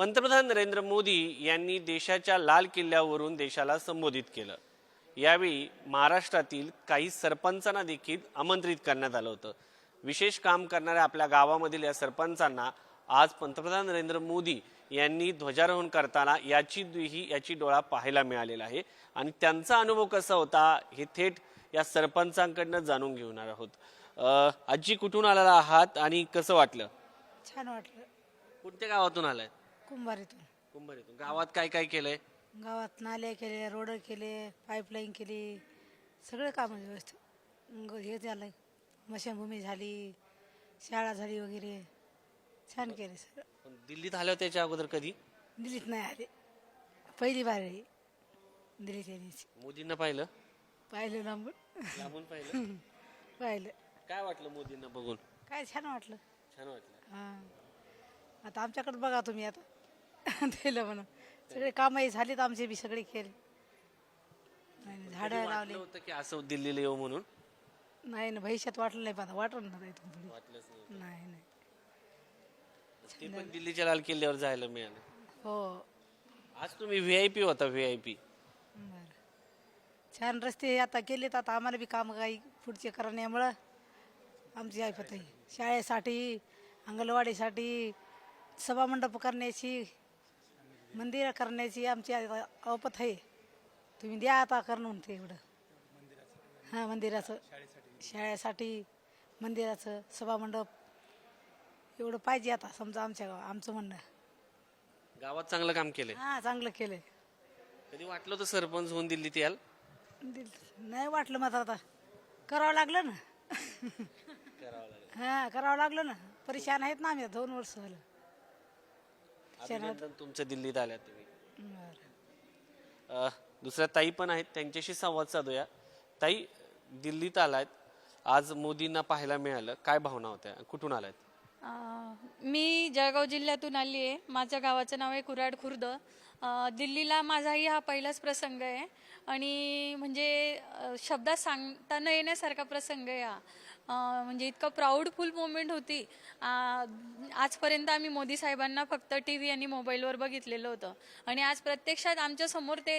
पंतप्रधान नरेंद्र मोदी यांनी देशाच्या लाल किल्ल्यावरून देशाला संबोधित केलं. यावेळी महाराष्ट्रातील काही सरपंचांना देखील आमंत्रित करण्यात आलं होतं. विशेष काम करणाऱ्या आपल्या गावामधील या सरपंचांना आज पंतप्रधान नरेंद्र मोदी यांनी ध्वजारोहण करताना याची ही याची डोळा पाहायला मिळालेला आहे. आणि त्यांचा अनुभव कसा होता हे थेट या सरपंचांकडनं जाणून घेणार आहोत. आजी कुठून आलेला आहात आणि कसं वाटलं? छान वाटलं. कोणत्या गावातून आलाय? कुंभारीतून. कुंभारीतून. गावात काय काय केलंय? गावात नाले केले रोड केले पाईपलाईन केली सगळे काम व्यवस्थित. ग- हे झालं मशानभूमी झाली शाळा झाली वगैरे. छान केले सगळं. पण दिल्लीत आल्यावर त्याच्या अगोदर कधी? दिल्लीत नाही आले. पहिली बार आहे. दिल्लीत येण्याची मोदींना पाहिलं? पाहिलं लांबून. लांबून पाहिलं? पाहिलं. काय वाटलं मोदींना बघून? काय छान वाटलं. छान वाटलं. हां. आता आमच्याकडे बघा तुम्ही आता. दिलं म्हणून. सगळे कामही झालीत आमचे बी सगळे नाही, झाडं लावले. होतं की असं दिल्लीला येऊ म्हणून? नाही ना भविष्यात वाटलं नाही पण वाटलं ना वाटलंच नाही नाही नाही. ते पण दिल्लीच्या लाल किल्ल्यावर जायला मिळालं. हो. आज तुम्ही व्ही आय पी होता व्ही आय पी बरं. छान रस्ते आता केलेत आता आम्हाला बी काम काही पुढचे करण्यामुळं. आमची ऐपत आहे शाळेसाठी अंगणवाडीसाठी सभामंडप करण्याची मंदिरं करण्याची आमची अवपत आहे. तुम्ही द्या आता करणं ते एवढं. हां मंदिराचं. शाळेसाठी मंदिराचं सभामंडप. एवढं पाहिजे आता समजा आमच्या गाव आमचं म्हणणं. गावात चांगलं काम केलंय. हां चांगलं केलं कधी वाटलं होतं सरपंच होऊन दिल- नाही वाटलं मात्र आता. करावं लागलं ना. हा करावं लागलं ना. परेशान आहेत ना आम्ही दोन वर्ष झालं. अभिनंदन तुमचं दिल्लीत आल्या तुम्ही. अ, दुसऱ्या ताई पण आहेत त्यांच्याशी संवाद साधूया. ताई दिल्लीत आलात आज मोदींना पाहायला मिळालं. काय भावना होत्या? कुठून आलात अं, मी जळगाव जिल्ह्यातून आली आहे माझ्या गावाचं नाव आहे कुराड खुर्द. अं, दिल्लीला माझाही हा पहिलाच प्रसंग आहे. आणि म्हणजे अं, शब्दात सांगता न येण्यासारखा प्रसंग आहे हा. म्हणजे इतकं प्राऊडफुल मोमेंट होती. आजपर्यंत आम्ही मोदी साहेबांना फक्त टी व्ही आणि मोबाईलवर बघितलेलं होतं. आणि आज प्रत्यक्षात आमच्यासमोर ते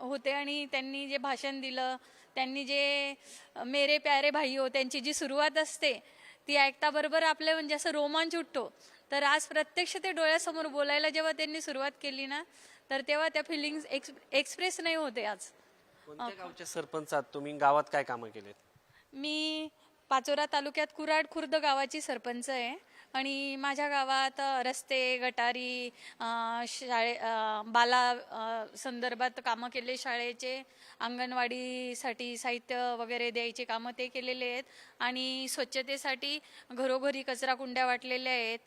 होते आणि त्यांनी जे भाषण दिलं त्यांनी जे मेरे प्यारे भाई हो त्यांची जी सुरुवात असते ती ऐकताबरोबर आपलं म्हणजे असं रोमांच उठतो. तर आज प्रत्यक्ष ते डोळ्यासमोर बोलायला जेव्हा त्यांनी सुरुवात केली ना तर तेव्हा त्या फिलिंग्स एक्स एक्सप्रेस नाही होते आज. गावच्या सरपंचात तुम्ही गावात काय कामं केलेत? मी पाचोरा तालुक्यात कुराड खुर्द गावाची सरपंच आहे. आणि माझ्या गावात रस्ते गटारी शाळे बाला संदर्भात कामं केले शाळेचे. अंगणवाडीसाठी साहित्य वगैरे द्यायचे कामं ते केलेले आहेत. आणि स्वच्छतेसाठी घरोघरी कचरा कुंड्या वाटलेल्या आहेत.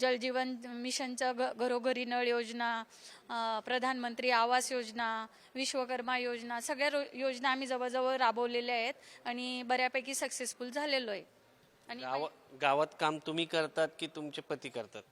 जलजीवन मिशनचं घ घरोघरी नळ योजना प्रधानमंत्री आवास योजना विश्वकर्मा योजना सगळ्या रो- योजना आम्ही जवळजवळ राबवलेल्या आहेत आणि बऱ्यापैकी सक्सेसफुल झालेलो आहे. आणि गाव गावात काम तुम्ही करतात की तुमचे पती करतात?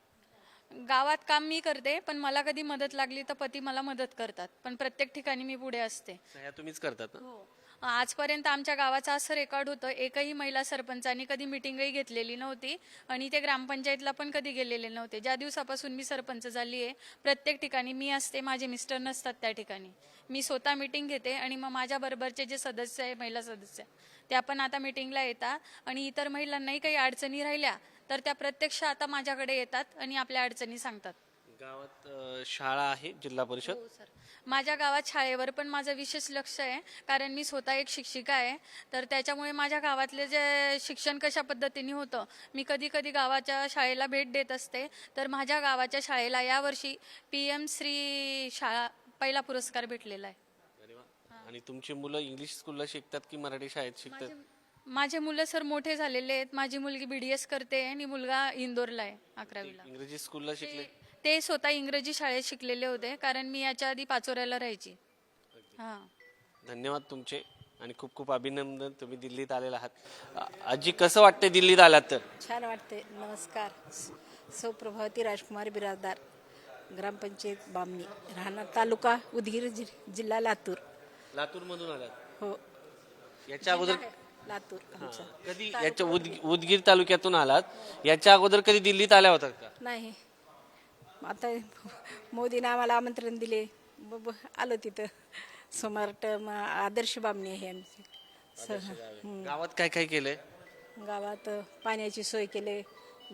गावात काम मी करते पण मला कधी मदत लागली तर पती मला मदत करतात. पण प्रत्येक ठिकाणी मी पुढे असते. सह्या तुम्हीच करतात ना? हो. आजपर्यंत आमच्या गावाचं असं रेकॉर्ड होतं. एकही महिला सरपंचांनी कधी मिटिंगही घेतलेली नव्हती आणि ते ग्रामपंचायतला पण कधी गेलेले नव्हते. ज्या दिवसापासून मी सरपंच झाली आहे प्रत्येक ठिकाणी मी असते माझे मिस्टर नसतात त्या ठिकाणी. मी स्वतः मिटिंग घेते आणि मग माझ्या बरोबरचे जे सदस्य आहे महिला सदस्य त्या पण आता मिटिंगला येतात आणि इतर महिलांनाही काही अडचणी राहिल्या तर त्या प्रत्यक्ष आता माझ्याकडे येतात आणि आपल्या अडचणी सांगतात. गावात अ, शाळा आहे जिल्हा परिषद? हो सर. माझ्या गावात शाळेवर पण माझं विशेष लक्ष आहे कारण मी स्वतः एक शिक्षिका आहे. तर त्याच्यामुळे माझ्या गावातले जे शिक्षण कशा पद्धतीने होतं मी कधी कधी गावाच्या शाळेला भेट देत असते. तर माझ्या गावाच्या शाळेला यावर्षी पी एम श्री शाळा पहिला पुरस्कार भेटलेला आहे. अरे वा. आणि तुमची मुलं इंग्लिश स्कूलला शिकतात की मराठी शाळेत शिकतात? माझे मुलं सर मोठे झालेले आहेत. माझी मुलगी बी डी एस करते आणि मुलगा इंदोरला आहे अकरावीला. इंग्रजी स्कूलला शिकले? ते स्वतः इंग्रजी शाळेत शिकलेले होते कारण मी याच्या आधी पाचोऱ्याला राहायची. हां. धन्यवाद तुमचे आणि खूप खूप अभिनंदन तुम्ही दिल्लीत आलेला आहात. आ- आजी कसं वाटतं दिल्लीत आलात तर? छान वाटते नमस्कार. सौ प्रभावती राजकुमार बिराजदार ग्रामपंचायत बामणी राहणार तालुका उदगीर जि- जिल्हा लातूर. लातूर मधून आलात? हो. याच्या अगोदर लातूर आमचं. कधी याच्या उद उदगीर तालुक्यातून आलात? याच्या अगोदर कधी दिल्लीत आल्या होतात का? नाही. आता मोदीने आम्हाला आमंत्रण दिले. ब- ब- आलो तिथं. स्मार्ट म- आदर्श बामणी आहे आमची. स- गावात काय काय केलंय? गावात पाण्याची सोय केली.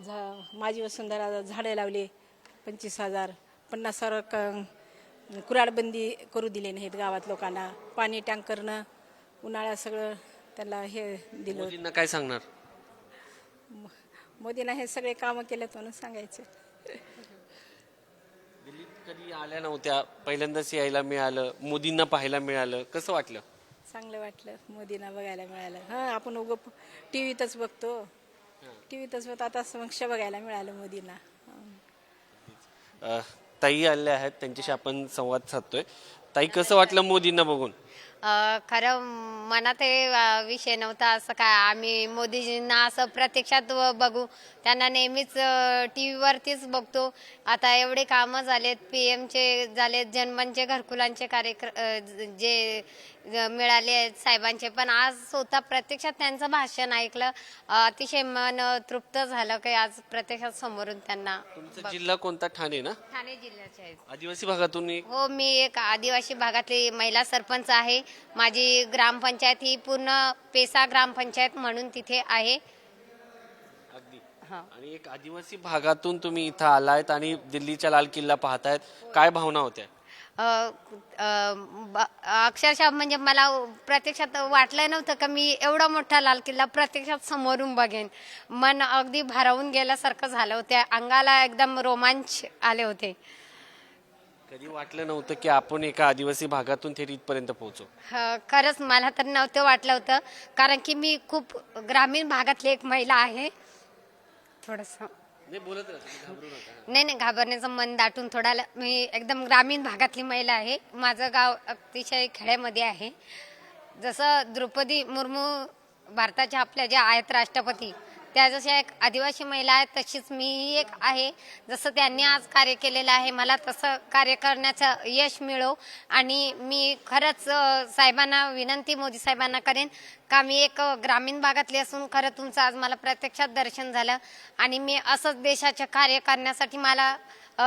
झा माझी वसुंधरा झाडे लावले. पंचवीस हजार. पन्नास हजार क कुराडबंदी करू दिले नाहीत गावात लोकांना. पाणी टँकरनं उन्हाळ्यात सगळं त्याला हे दिलं. मोदींना काय सांगणार? मोदीनं हे सगळे कामं केलेत म्हणून सांगायचं. कधी आल्या नव्हत्या? पहिल्यांदाच यायला मिळालं मोदींना पाहायला मिळालं. कसं वाटलं? चांगलं वाटलं. मोदींना बघायला मिळालं. हां आपण उगं टी व्हीतच बघतो. टी व्हीतच बघतो. आता समक्ष बघायला मिळालं मोदींना. हं. अ, ताई आल्या आहेत. त्यांच्याशी आपण संवाद साधतोय. ताई कसं वाटलं मोदींना बघून? खरं मनात हे विषय नव्हता असं काय. आम्ही मोदीजींना असं प्रत्यक्षात बघू. त्यांना नेहमीच टी व्हीवरतीच बघतो. आता एवढे कामं झालेत पी एमचे झालेत जन्मांचे घरकुलांचे कार्यक्रम जे मिळाले आहेत साहेबांचे. पण आज स्वतः प्रत्यक्षात त्यांचं भाषण ऐकलं अतिशय मन तृप्त झालं की आज प्रत्यक्षात समोरून त्यांना तुमचा जिल्हा कोणता? ठाणे ना? ठाणे जिल्ह्याचे आहेत. आदिवासी भागातून एक हो मी एक आदिवासी भागातली महिला सरपंच आहे. माझी ग्रामपंचायत ही पूर्ण पेसा ग्रामपंचायत म्हणून तिथे आहे. अगदी. आणि एक आदिवासी भागातून तुम्ही इथं आलायत आणि दिल्लीच्या लाल किल्ला पाहतायत. काय भावना होत्या? अक्षरशः म्हणजे मला प्रत्यक्षात वाटलं नव्हतं का मी एवढा मोठा लाल किल्ला प्रत्यक्षात समोरून बघेन. मन अगदी भारावून गेल्यासारखं झालं होतं. अंगाला एकदम रोमांच आले होते. कधी वाटलं नव्हतं की आपण एका आदिवासी भागातून थेट इथपर्यंत पोहोचू? ह, खरंच मला तर नव्हतं वाटलं होतं. कारण की मी खूप ग्रामीण भागातली एक महिला आहे. थोडंसं. नाही बोलत राहा तुम्ही घाबरू नका. नाही नाही घाबरण्याचं मन दाटून थोडा मी एकदम ग्रामीण भागातली महिला आहे. माझं गाव अतिशय खेड्यामध्ये आहे. जसं द्रौपदी मुर्मू भारताच्या आपल्या ज्या आहेत राष्ट्रपती त्या जशा एक आदिवासी महिला आहेत तशीच मीही एक आहे. जसं त्यांनी आज कार्य केलेलं आहे मला तसं कार्य करण्याचं यश मिळो. आणि मी खरंच साहेबांना विनंती मोदी साहेबांना करेन का मी एक ग्रामीण भागातली असून खरं तुमचं आज मला प्रत्यक्षात दर्शन झालं. आणि मी असंच देशाचे कार्य करण्यासाठी मला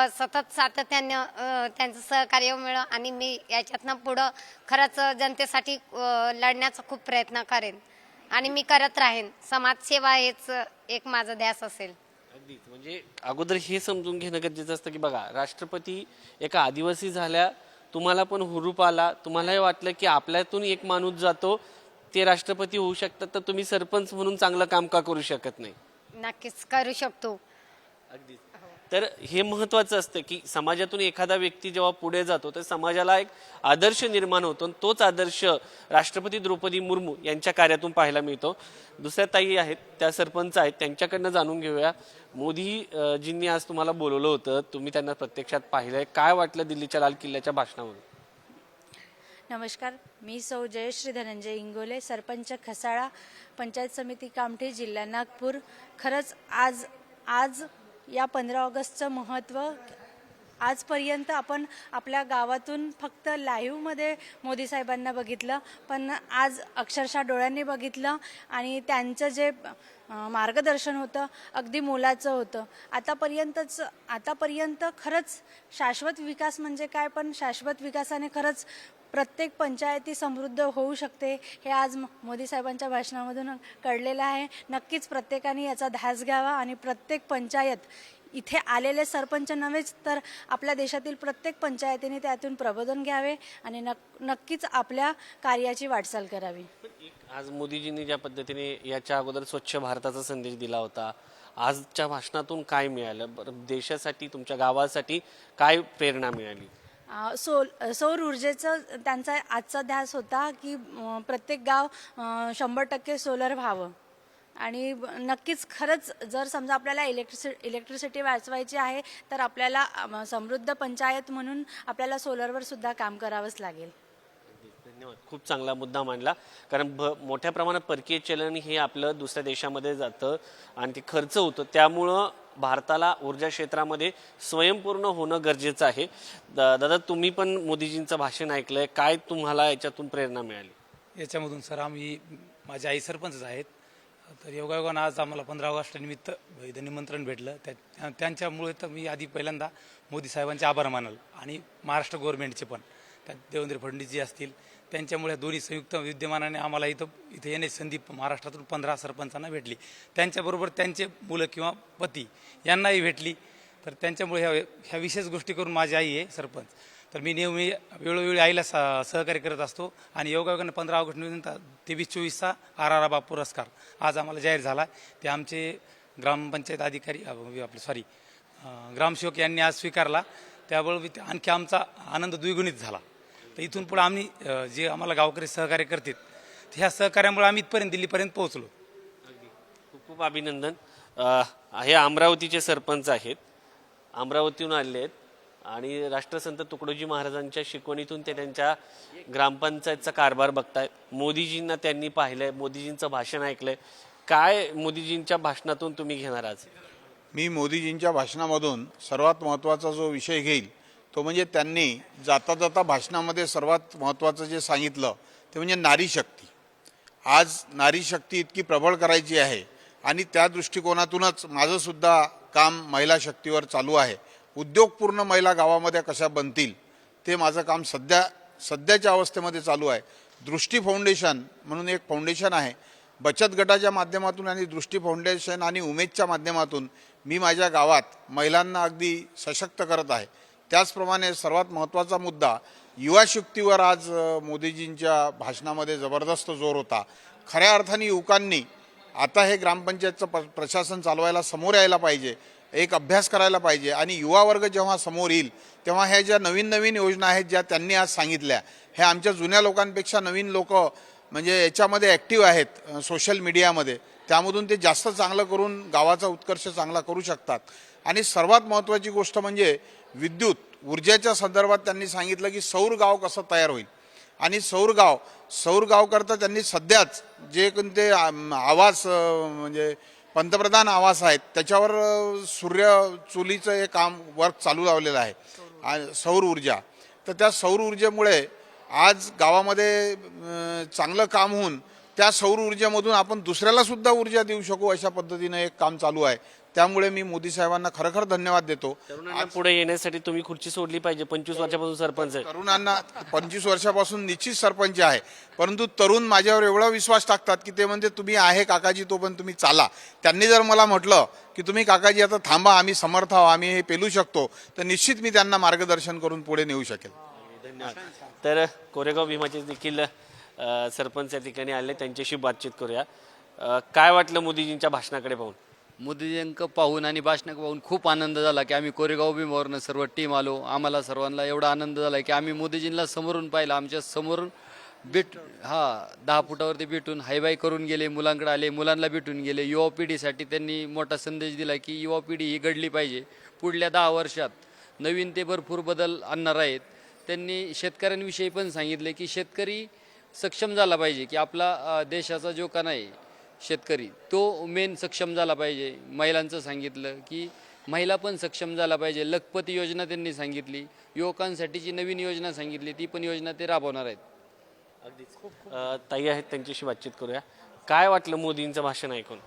सतत सातत्यानं त्यांचं सहकार्य मिळो आणि मी याच्यातनं पुढं खरंच जनतेसाठी लढण्याचा खूप प्रयत्न करेन. आणि मी करत राहीन. समाजसेवा हेच एक माझं ध्यास असेल. अगदीच म्हणजे अगोदर हे समजून घेणं गरजेचं असतं की बघा राष्ट्रपती एका आदिवासी झाल्या तुम्हाला पण हुरूप आला तुम्हालाही वाटलं की आपल्यातून एक माणूस जातो ते राष्ट्रपती होऊ शकतात तर तुम्ही सरपंच म्हणून चांगलं काम का करू शकत नाही? नक्कीच करू शकतो. अगदीच. तर हे महत्त्वाचं असतं की समाजातून एखादा व्यक्ती जेव्हा पुढे जातो तर समाजाला एक आदर्श निर्माण होतो आणि तोच आदर्श राष्ट्रपती द्रौपदी मुर्मू यांच्या कार्यातून पाहायला मिळतो. दुसऱ्या ताई आहेत त्या सरपंच आहेत त्यांच्याकडनं जाणून घेऊया. मोदी जींनी आज तुम्हाला बोलवलं होतं तुम्ही त्यांना प्रत्यक्षात पाहिलंय. काय वाटलं दिल्लीच्या लाल किल्ल्याच्या भाषणावरून? नमस्कार मी सौ जयश्री धनंजय इंगोले सरपंच खसाळा पंचायत समिती कामठी जिल्हा नागपूर. खरंच आज आज या पंधरा ऑगस्टचं महत्त्व आजपर्यंत आपण आपल्या गावातून फक्त लाईव्हमध्ये मोदी साहेबांना बघितलं पण आज अक्षरशः डोळ्यांनी बघितलं आणि त्यांचं जे मार्गदर्शन होतं अगदी मोलाचं होतं. आतापर्यंतच आतापर्यंत खरंच शाश्वत विकास म्हणजे काय? पण शाश्वत विकासाने खरंच प्रत्येक पंचायती समृद्ध होऊ शकते हे आज म- मोदी साहेबांच्या भाषणामधून कळलेलं आहे. नक्कीच प्रत्येकाने याचा ध्यास घ्यावा आणि प्रत्येक पंचायत इथे आलेले सरपंच नव्हेच तर आपल्या देशातील प्रत्येक पंचायतीने त्यातून प्रबोधन घ्यावे आणि नक नक्कीच आपल्या कार्याची वाटचाल करावी. आज मोदीजींनी ज्या पद्धतीने याच्या अगोदर स्वच्छ भारताचा संदेश दिला होता आजच्या भाषणातून काय मिळालं? बरं देशासाठी तुमच्या गावासाठी काय प्रेरणा मिळाली? सोल सौर ऊर्जेचं त्यांचा आजचा ध्यास होता की प्रत्येक गाव शंभर टक्के सोलर व्हावं. आणि नक्कीच खरंच जर समजा आपल्याला इलेक्ट्रिसि इलेक्ट्रिसिटी वाचवायची आहे तर आपल्याला समृद्ध पंचायत म्हणून आपल्याला सोलरवर सुद्धा काम करावंच लागेल. धन्यवाद. खूप चांगला मुद्दा मांडला. कारण भ मोठ्या प्रमाणात परकीय चलन हे आपलं दुसऱ्या देशामध्ये जातं आणि ते खर्च होतं. त्यामुळं भारताला ऊर्जा क्षेत्रामध्ये स्वयंपूर्ण होणं गरजेचं आहे. दादा तुम्ही पण मोदीजींचं भाषण ऐकलंय. काय तुम्हाला याच्यातून प्रेरणा मिळाली? याच्यामधून सर आम्ही माझे आई सरपंचच आहेत. तर योगायोगानं आज आम्हाला पंधरा ऑगस्टनिमित्त इथं निमंत्रण भेटलं. त्या त्यांच्यामुळे तर मी आधी पहिल्यांदा मोदी साहेबांचे आभार मानल. आणि महाराष्ट्र गव्हर्नमेंटचे पण. त्यात देवेंद्र फडणवीसजी असतील त्यांच्यामुळे दोन्ही संयुक्त विद्यमानाने आम्हाला इथं इथे येण्याची संधी महाराष्ट्रातून पंधरा सरपंचांना भेटली. त्यांच्याबरोबर त्यांचे मुलं किंवा पती यांनाही भेटली. तर त्यांच्यामुळे ह्या ह्या विशेष गोष्टी करून माझी आई आहे सरपंच. तर मी नेहमी वेळोवेळी आईला स सहकार्य करत असतो आणि योगायोगाने पंधरा ऑगस्ट निमित्त तेवीस चोवीसचा आर आर बा पुरस्कार आज आम्हाला जाहीर झाला. ते आमचे ग्रामपंचायत अधिकारी आपले सॉरी ग्रामसेवक यांनी आज स्वीकारला. त्यामुळे ते आणखी आमचा आनंद द्विगुणित झाला. तर इथून पुढे आम्ही जे आम्हाला गावकरी सहकार्य करतात तर ह्या सहकार्यामुळे आम्ही इथपर्यंत दिल्लीपर्यंत पोहोचलो. खूप खूप अभिनंदन. हे अमरावतीचे सरपंच आहेत. अमरावतीहून आलेले आहेत. आणि राष्ट्रसंत तुकडोजी महाराजांच्या शिकवणीतून ते त्यांच्या ग्रामपंचायतचा कारभार बघतायत मोदीजींना त्यांनी पाहिलंय मोदीजींचं भाषण ऐकलंय. काय मोदीजींच्या भाषणातून तुम्ही घेणार आज? मी मोदीजींच्या भाषणामधून सर्वात महत्त्वाचा जो विषय घेईल तो म्हणजे त्यांनी जाता जाता भाषणामध्ये सर्वात महत्त्वाचं जे सांगितलं ते म्हणजे नारी शक्ती. आज नारी शक्ती इतकी प्रबळ करायची आहे आणि त्या दृष्टिकोनातूनच माझंसुद्धा काम महिला शक्तीवर चालू आहे. उद्योगपूर्ण महिला गावामध्ये कशा बनतील ते माझं काम सध्या सध्याच्या अवस्थेमध्ये चालू आहे. दृष्टी फाउंडेशन म्हणून एक फाउंडेशन आहे. बचत गटाच्या माध्यमातून आणि दृष्टी फाउंडेशन आणि उमेदच्या माध्यमातून मी माझ्या गावात महिलांना अगदी सशक्त करत आहे. त्याचप्रमाणे सर्वात महत्त्वाचा मुद्दा युवा शक्तीवर आज मोदीजींच्या भाषणामध्ये जबरदस्त जोर होता. खऱ्या अर्थाने युवकांनी आता हे ग्रामपंचायतचं प प्रशासन चालवायला समोर यायला पाहिजे एक अभ्यास करायला पाहिजे आणि युवा वर्ग जेव्हा समोर येईल तेव्हा ह्या ज्या नवीन नवीन योजना आहेत ज्या त्यांनी आज सांगितल्या ह्या आमच्या जुन्या लोकांपेक्षा नवीन लोक म्हणजे याच्यामध्ये ॲक्टिव्ह आहेत सोशल मीडियामध्ये. त्यामधून ते जास्त चांगलं करून गावाचा उत्कर्ष चांगला करू शकतात. आणि सर्वात महत्त्वाची गोष्ट म्हणजे विद्युत. ऊर्जेच्या संदर्भात त्यांनी सांगितलं की सौर गाव कसं तयार होईल. आणि सौर गाव सौर गावकरता त्यांनी सध्याच जे कोणते आवास म्हणजे पंतप्रधान आवास आहेत त्याच्यावर सूर्य चुलीचं हे काम वर्क चालू लावलेलं आहे. सौर ऊर्जा. तर त्या सौर ऊर्जेमुळे आज गावामध्ये चांगलं काम होऊन त्या सौर ऊर्जेमधून आपण दुसऱ्याला सुद्धा ऊर्जा देऊ शकू अशा पद्धतीनं एक काम चालू आहे. त्यामुळे मी मोदी साहेबांना खरखर धन्यवाद देतो. तरुणांना पुढे येण्यासाठी तुम्ही खुर्ची सोडली पाहिजे. पंचवीस वर्षापासून सरपंच आहे. तरुणांना पंचवीस वर्षापासून निश्चित सरपंच आहे. परंतु तरुण माझ्यावर एवढा विश्वास टाकतात की ते म्हणते तुम्ही आहे काकाजी तो पण तुम्ही चाला. त्यांनी जर मला म्हटलं की तुम्ही काकाजी आता थांबा आम्ही समर्थ आहो आम्ही हे पेलू शकतो तर निश्चित मी त्यांना मार्गदर्शन करून पुढे नेऊ शकेल. धन्यवाद. तर कोरेगाव भीमाचे देखील सरपंच या ठिकाणी आले. त्यांच्याशी बातचीत करूया. काय वाटलं मोदीजींच्या भाषणाकडे पाहून? मोदीजींक पाहून आणि भाषणं पाहून खूप आनंद झाला की आम्ही कोरेगाव भीमावरनं सर्व टीम आलो. आम्हाला सर्वांना एवढा आनंद झाला की आम्ही मोदीजींना समोरून पाहिलं. आमच्या समोरून भेट हा दहा फुटावरती भेटून हायबाय करून गेले मुलांकडे आले मुलांना भेटून गेले. युवा पिढीसाठी त्यांनी मोठा संदेश दिला की युवा पिढी ही घडली पाहिजे. पुढल्या दहा वर्षात नवीन ते भरपूर बदल आणणार आहेत. त्यांनी शेतकऱ्यांविषयी पण सांगितले की शेतकरी सक्षम झाला पाहिजे की आपला देशाचा जो का नाही शेतकरी. तो मेन सक्षम झाला पाहिजे. महिलांचं सांगितलं की महिला पण सक्षम झाला पाहिजे. लखपती योजना त्यांनी सांगितली. युवकांसाठीची नवीन योजना सांगितली. ती पण योजना ते राबवणार आहेत. अ, ताई आहेत त्यांच्याशी बातचीत करूया. काय वाटलं मोदींचं भाषण ऐकून?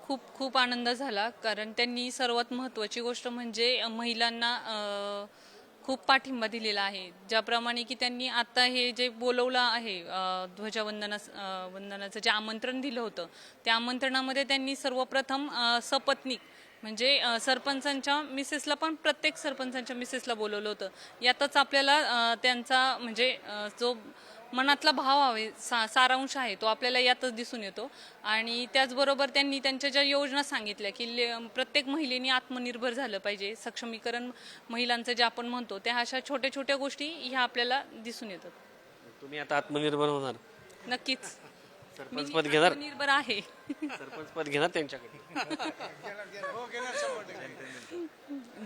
खूप खूप आनंद झाला. कारण त्यांनी सर्वात महत्त्वाची गोष्ट म्हणजे महिलांना खूप पाठिंबा दिलेला आहे. ज्याप्रमाणे की त्यांनी आता हे जे बोलवलं आहे ध्वजवंदना वंदनाचं जे आमंत्रण दिलं होतं त्या आमंत्रणामध्ये त्यांनी सर्वप्रथम सपत्नीक म्हणजे सरपंचांच्या मिसेसला पण प्रत्येक सरपंचांच्या मिसेसला बोलवलं होतं. यातच आपल्याला त्यांचा म्हणजे जो मनातला भाव आहे सा सारांश आहे तो आपल्याला यातच दिसून येतो. आणि त्याचबरोबर त्यांनी त्यांच्या ज्या योजना सांगितल्या की प्रत्येक महिलेने आत्मनिर्भर झालं पाहिजे सक्षमीकरण महिलांचं जे आपण म्हणतो त्या अशा छोट्या छोट्या गोष्टी ह्या आपल्याला दिसून येतात. तुम्ही आता आत्मनिर्भर होणार. नक्कीच. सरपंच पद घेणार? आत्मनिर्भर आहे. सरपंच पद घेणार त्यांच्याकडे?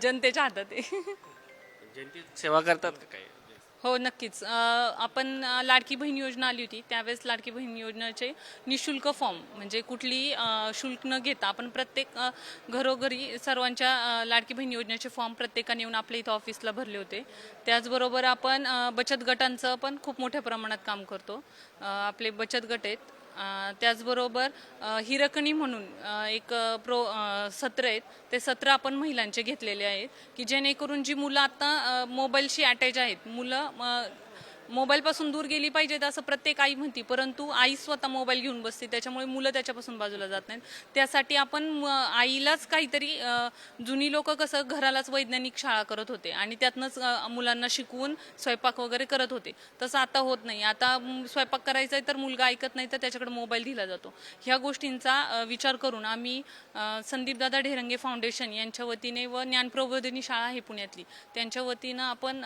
जनतेच्या हातात आहे. जनतेची सेवा करतात का काय हो नक्कीच. आपण लाडकी बहीण योजना आली होती. त्यावेळेस लाडकी बहीण योजनेचे निशुल्क फॉर्म म्हणजे कुठली शुल्क न घेता आपण प्रत्येक घरोघरी सर्वांच्या लाडकी बहीण योजनेचे फॉर्म प्रत्येकाने येऊन आपल्या इथं ऑफिसला भरले होते. त्याचबरोबर आपण बचत गटांचं पण खूप मोठ्या प्रमाणात काम करतो. आपले बचत गट आहेत. त्याचबरोबर हिरकणी म्हणून एक प्रो सत्र आहेत. ते सत्र आपण महिलांचे घेतलेले आहेत. की जेणेकरून जी मुलं आता मोबाईलशी अटॅच आहेत मुलं मोबाईलपासून दूर गेली पाहिजेत असं प्रत्येक आई म्हणते परंतु आई स्वतः मोबाईल घेऊन बसते त्याच्यामुळे मुलं त्याच्यापासून बाजूला जात नाहीत. त्यासाठी आपण म, आईलाच काहीतरी जुनी लोक कसं घरालाच वैज्ञानिक शाळा करत होते आणि त्यातनंच मुलांना शिकवून स्वयंपाक वगैरे करत होते. तसं आता होत नाही. आता स्वयंपाक करायचा आहे तर मुलगा ऐकत नाही तर त्याच्याकडे मोबाईल दिला जातो. ह्या गोष्टींचा विचार करून आम्ही संदीपदादा ढेरंगे फाउंडेशन यांच्या वतीने व ज्ञानप्रबोधिनी शाळा आहे पुण्यातली त्यांच्या वतीनं आपण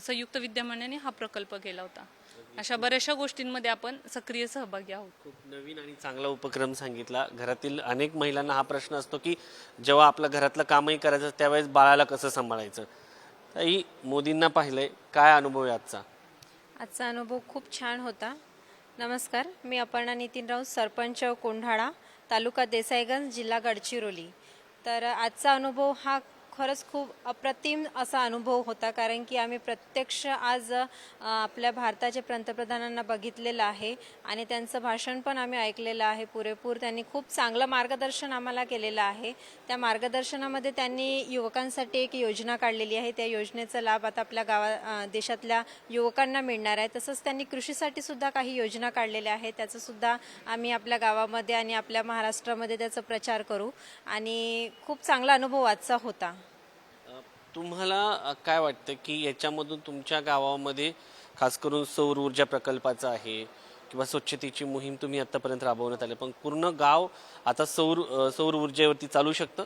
संयुक्त विद्यमानाने हा प्रकल्प केला होता. अशा बऱ्याचशा गोष्टींमध्ये आपण सक्रिय सहभागी आहोत. खूप नवीन आणि चांगला उपक्रम सांगितला. घरातील अनेक महिलांना हा प्रश्न असतो की जेव्हा आपलं घरातलं कामही करायचं त्यावेळेस बाळाला कसं सांभाळायचं? ताई मोदींना पाहिलंय काय अनुभव आहे आजचा? आजचा अनुभव खूप छान होता. नमस्कार मी अपर्णा नितीन राऊत सरपंच कोंढाळा तालुका देसाईगंज जिल्हा गडचिरोली. तर आजचा अनुभव हा खरंच खूप अप्रतिम असा अनुभव होता कारण की आम्ही प्रत्यक्ष आज आपल्या भारताचे पंतप्रधानांना बघितलेलं आहे आणि त्यांचं भाषण पण आम्ही ऐकलेलं आहे पुरेपूर. त्यांनी खूप चांगलं मार्गदर्शन आम्हाला केलेलं आहे. त्या मार्गदर्शनामध्ये त्यांनी युवकांसाठी एक योजना काढलेली आहे. त्या योजनेचा लाभ आता आपल्या गावा देशातल्या युवकांना मिळणार आहे. तसंच त्यांनी कृषीसाठी सुद्धा काही योजना काढलेल्या आहेत. त्याचं सुद्धा आम्ही आपल्या गावामध्ये आणि आपल्या महाराष्ट्रामध्ये त्याचा प्रचार करू. आणि खूप चांगला अनुभव आजचा होता. तुम्हाला काय वाटतं की याच्यामधून तुमच्या गावामध्ये खास करून सौर ऊर्जा प्रकल्पाचं आहे किंवा स्वच्छतेची मोहीम तुम्ही आतापर्यंत राबवण्यात आली पण पूर्ण गाव आता सौर सौर ऊर्जेवरती चालू शकतं?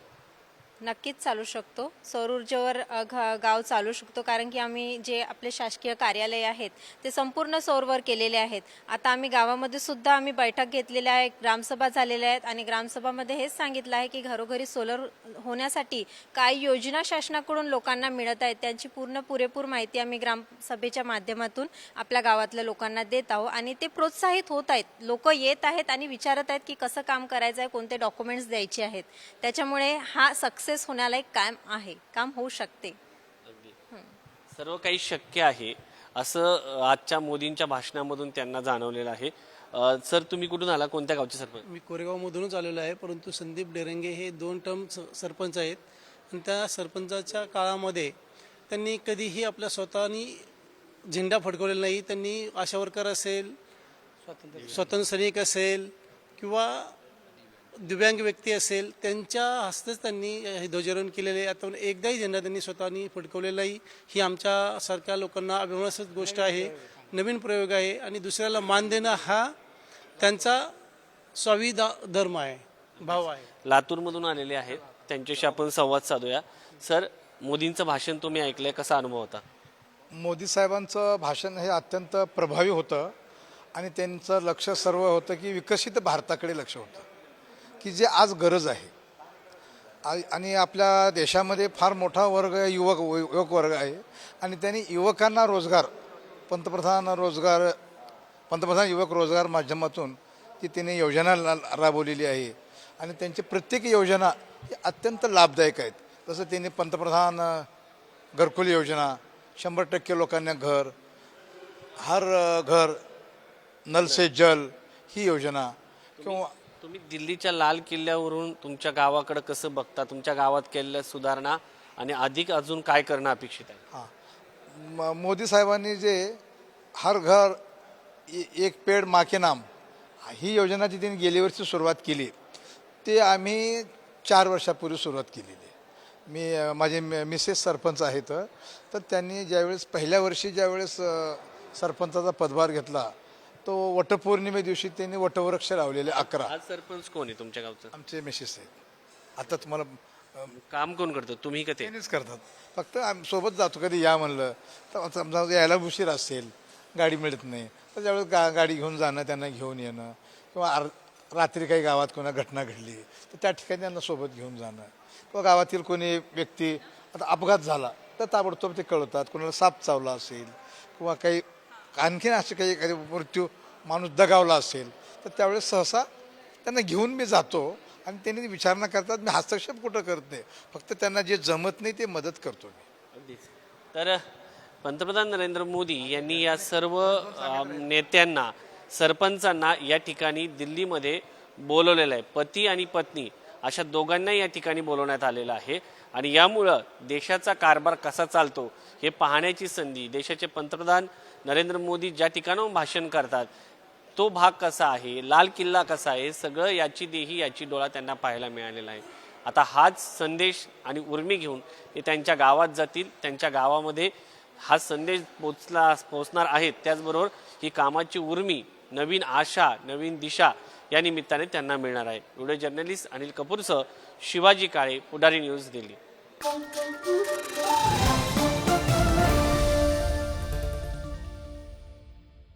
नक्कीच चालू शकतो. सौर ऊर्जेवर घ- गाव चालू शकतो. कारण की आम्ही जे आपले शासकीय कार्यालय आहेत ते संपूर्ण सौरवर केलेले आहेत. आता आम्ही गावामध्ये सुद्धा आम्ही बैठक घेतलेल्या आहे ग्रामसभा झालेल्या आहेत आणि ग्रामसभामध्ये हेच सांगितलं आहे की घरोघरी सोलर होण्यासाठी काय योजना शासनाकडून लोकांना मिळत आहेत. त्यांची पूर्ण पुरेपूर माहिती आम्ही ग्रामसभेच्या माध्यमातून आपल्या गावातल्या लोकांना देत आहोत आणि ते प्रोत्साहित होत आहेत. लोक येत आहेत आणि विचारत आहेत की कसं काम करायचं आहे कोणते डॉक्युमेंट्स द्यायचे आहेत. त्याच्यामुळे हा सक्सेस होण्याला एक काम आहे काम होऊ शकते. सर्व काही शक्य आहे असं आजच्या मोदींच्या भाषणामधून त्यांना जाणवलेलं आहे. अ, सर तुम्ही कुठून आला? कोणत्या गावचे सरपंच? मी कोरेगावमधूनच आलेलो आहे परंतु संदीप डेरंगे हे दोन टर्म स- सरपंच आहेत. आणि त्या सरपंचाच्या काळामध्ये त्यांनी कधीही आपल्या स्वतःनी झेंडा फडकवलेला नाही. त्यांनी आशा वर्कर असेल स्वतंत्र सैनिक असेल किंवा दिव्यांग व्यक्ती असेल त्यांच्या हस्तेच त्यांनी हे ध्वजारोहण केलेले आहे. आता एकदाही झेंडा त्यांनी स्वतःनी फडकवलेला नाही ही आमच्यासारख्या लोकांना अभिमानास्पद गोष्ट आहे. नवीन प्रयोग आहे आणि दुसऱ्याला मान देणं हा त्यांचा स्वाविदा धर्म आहे भाव आहे. लातूरमधून आलेले आहेत. त्यांच्याशी आपण संवाद साधूया. सर मोदींचं भाषण तुम्ही ऐकलंय कसा अनुभव होता? मोदी साहेबांचं भाषण हे अत्यंत प्रभावी होतं आणि त्यांचं लक्ष सर्व होतं की विकसित भारताकडे लक्ष होतं. की जे आज गरज आहे. आणि आपल्या देशामध्ये फार मोठा वर्ग युवक युवक वर्ग आहे. आणि त्यांनी युवकांना रोजगार पंतप्रधान रोजगार पंतप्रधान युवक रोजगार माध्यमातून ती त्यांनी योजना राबवलेली आहे. आणि त्यांची प्रत्येक योजना ही अत्यंत लाभदायक आहेत. तसं त्यांनी पंतप्रधान घरकुल योजना शंभर टक्के लोकांना घर हर घर नल से जल ही योजना किंवा तुम्ही दिल्लीच्या लाल किल्ल्यावरून तुमच्या गावाकडे कसं बघता? तुमच्या गावात केलेल्या सुधारणा आणि अधिक अजून काय करणं अपेक्षित आहे? हां. म- मोदी साहेबांनी जे हर घर ए- एक पेड माके नाम ही योजना जी त्यांनी गेली वर्षी सुरुवात केली ते आम्ही चार वर्षापूर्वी सुरुवात केलेली आहे. मी अ, माझे मि- मिसेस सरपंच आहेत तर त्यांनी ज्यावेळेस पहिल्या वर्षी ज्यावेळेस अ, सरपंचाचा पदभार घेतला तो वटपौर्णिमे दिवशी त्यांनी वटवृक्ष लावलेले अकरा. आज सरपंच कोण आहे तुमच्या गावचं? आमचे मिसेस आहेत. आता तुम्हाला अ, काम कोण करतं? तुम्ही का ते? त्यांनीच करतात. फक्त सोबत जातो कधी या म्हणलं तर समजा यायला उशीर असेल गाडी मिळत नाही तर ज्यावेळेस गा गाडी घेऊन जाणं त्यांना घेऊन येणं किंवा आर रात्री काही गावात कोणा घटना घडली तर त्या ठिकाणी त्यांना सोबत घेऊन जाणं. किंवा गावातील कोणी व्यक्ती आता अपघात झाला तर ताबडतोब ते कळवतात कोणाला साप चावला असेल किंवा काही आणखीन असे काही एखादी मृत्यू माणूस दगावला असेल तर त्यावेळेस सहसा त्यांना घेऊन मी जातो आणि त्यांनी विचारणा करतात मी हस्तक्षेप कुठं करत नाही. फक्त त्यांना जे जमत नाही ते मदत करतो मी. अगदीच. तर पंतप्रधान नरेंद्र मोदी यांनी या सर्व नेत्यांना सरपंचांना या ठिकाणी दिल्लीमध्ये बोलवलेलं आहे. पती आणि पत्नी अशा दोघांना या ठिकाणी बोलवण्यात आलेलं आहे. आणि यामुळं देशाचा कारभार कसा चालतो हे पाहण्याची संधी देशाचे पंतप्रधान नरेंद्र मोदी ज्या ठिकाणाहून भाषण करतात तो भाग कसा आहे लाल किल्ला कसा आहे सगळं याची देही याची डोळा त्यांना पाहायला मिळालेला आहे. आता हाच संदेश आणि उर्मी घेऊन ते त्यांच्या गावात जातील त्यांच्या गावामध्ये हा संदेश पोचला पोचणार आहेत. त्याचबरोबर ही कामाची उर्मी नवीन आशा नवीन दिशा या निमित्ताने त्यांना मिळणार आहे. व्हिडिओ जर्नलिस्ट अनिल कपूरसह शिवाजी काळे पुढारी न्यूज दिल्ली.